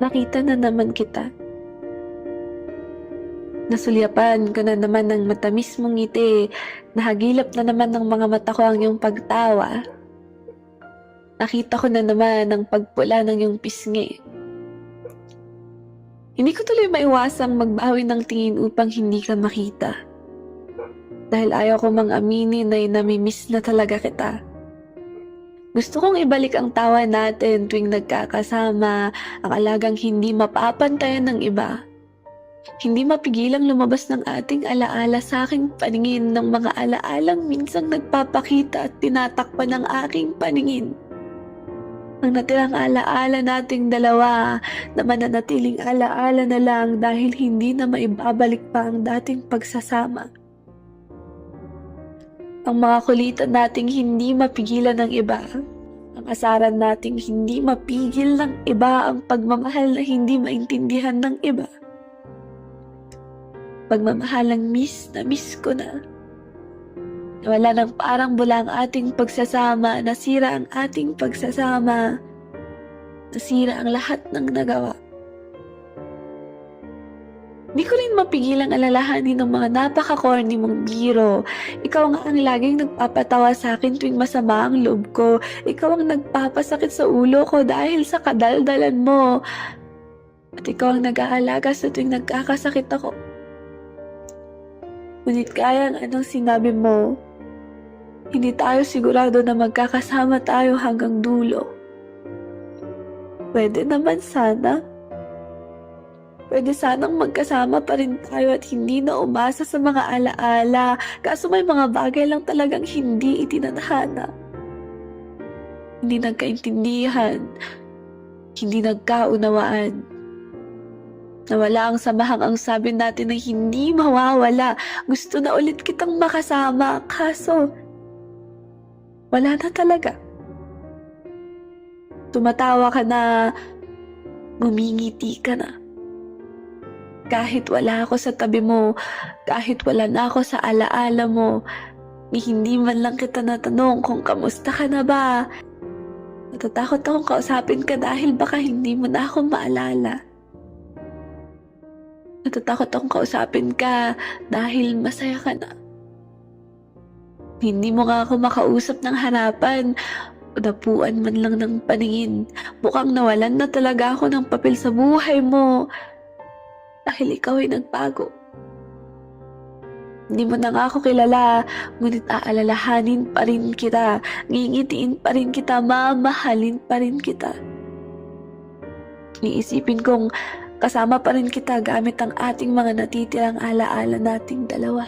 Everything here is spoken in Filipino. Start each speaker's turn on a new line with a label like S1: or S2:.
S1: Nakita na naman kita. Nasulyapan ko na naman ng matamis mong ngiti. Nahagilap na naman ng mga mata ko ang iyong pagtawa. Nakita ko na naman ang pagpula ng iyong pisngi. Hindi ko tuloy maiwasang magbawi ng tingin upang hindi ka makita. Dahil ayaw ko mang aminin na namimiss na talaga kita. Gusto kong ibalik ang tawa natin tuwing nagkakasama, ang alagang hindi mapapantayan ng iba. Hindi mapigilang lumabas ng ating alaala sa aking paningin ng mga alaalang minsang nagpapakita at tinatakpan ng aking paningin. Ang natirang alaala nating dalawa na mananatiling alaala na lang dahil hindi na maibabalik pa ang dating pagsasama. Ang mga kulitan nating hindi mapigilan ng iba. Ang asaran nating hindi mapigil ng iba ang pagmamahal na hindi maintindihan ng iba. Pagmamahalang miss na miss ko na. Wala nang parang bula ang ating pagsasama, nasira ang ating pagsasama, nasira ang lahat ng nagawa. Di ko rin mapigilang alalahanin ng mga napaka-corny mong biro. Ikaw nga ang laging nagpapatawa sa akin tuwing masama ang loob ko. Ikaw ang nagpapasakit sa ulo ko dahil sa kadaldalan mo. At ikaw ang nag-aalaga sa tuwing nagkakasakit ako. Ngunit kaya ang anong sinabi mo, hindi tayo sigurado na magkakasama tayo hanggang dulo. Pwede naman sana. Pwede sanang magkasama pa rin tayo at hindi na umasa sa mga alaala. Kaso may mga bagay lang talagang hindi itinadhana. Hindi nagkaintindihan. Hindi nagkaunawaan. Nawala ang samahang ang sabi natin na hindi mawawala. Gusto na ulit kitang makasama. Kaso, wala na talaga. Tumatawa ka na, ngumingiti ka na. Kahit wala ako sa tabi mo, kahit wala na ako sa alaala mo, hindi man lang kita natanong kung kamusta ka na ba. Natatakot akong kausapin ka dahil baka hindi mo na ako maalala. Natatakot akong kausapin ka dahil masaya ka na. Hindi mo nga ako makausap ng harapan. Unapuan man lang ng paningin. Mukhang nawalan na talaga ako ng papel sa buhay mo. Dahil ikaw ay nagbago. Hindi mo na nga ako kilala, ngunit aalalahanin pa rin kita, ngingitiin pa rin kita, mamahalin pa rin kita. Iisipin kong kasama pa rin kita gamit ang ating mga natitirang alaala nating dalawa.